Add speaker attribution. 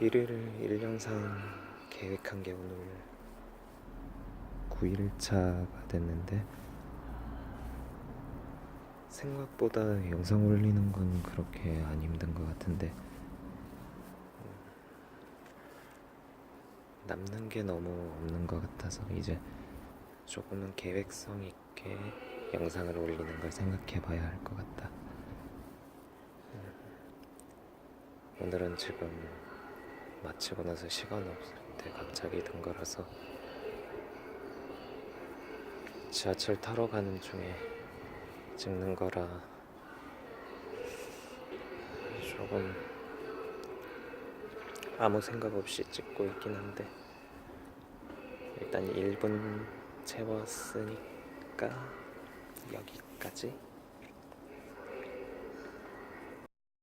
Speaker 1: 일요일을 일정상 계획한 게 오늘 9일차가 됐는데 생각보다 영상 올리는 건 그렇게 안 힘든 것 같은데 음, 남는 게 너무 없는 것 같아서 이제 조금은 계획성 있게 영상을 올리는 걸 생각해 봐야 할 것 같다. 음, 오늘은 지금 마치고 나서 시간 없을 때 갑자기 든 거라서 지하철 타러 가는 중에 찍는 거라 조금 아무 생각 없이 찍고 있긴 한데 일단 1분 채웠으니까 여기까지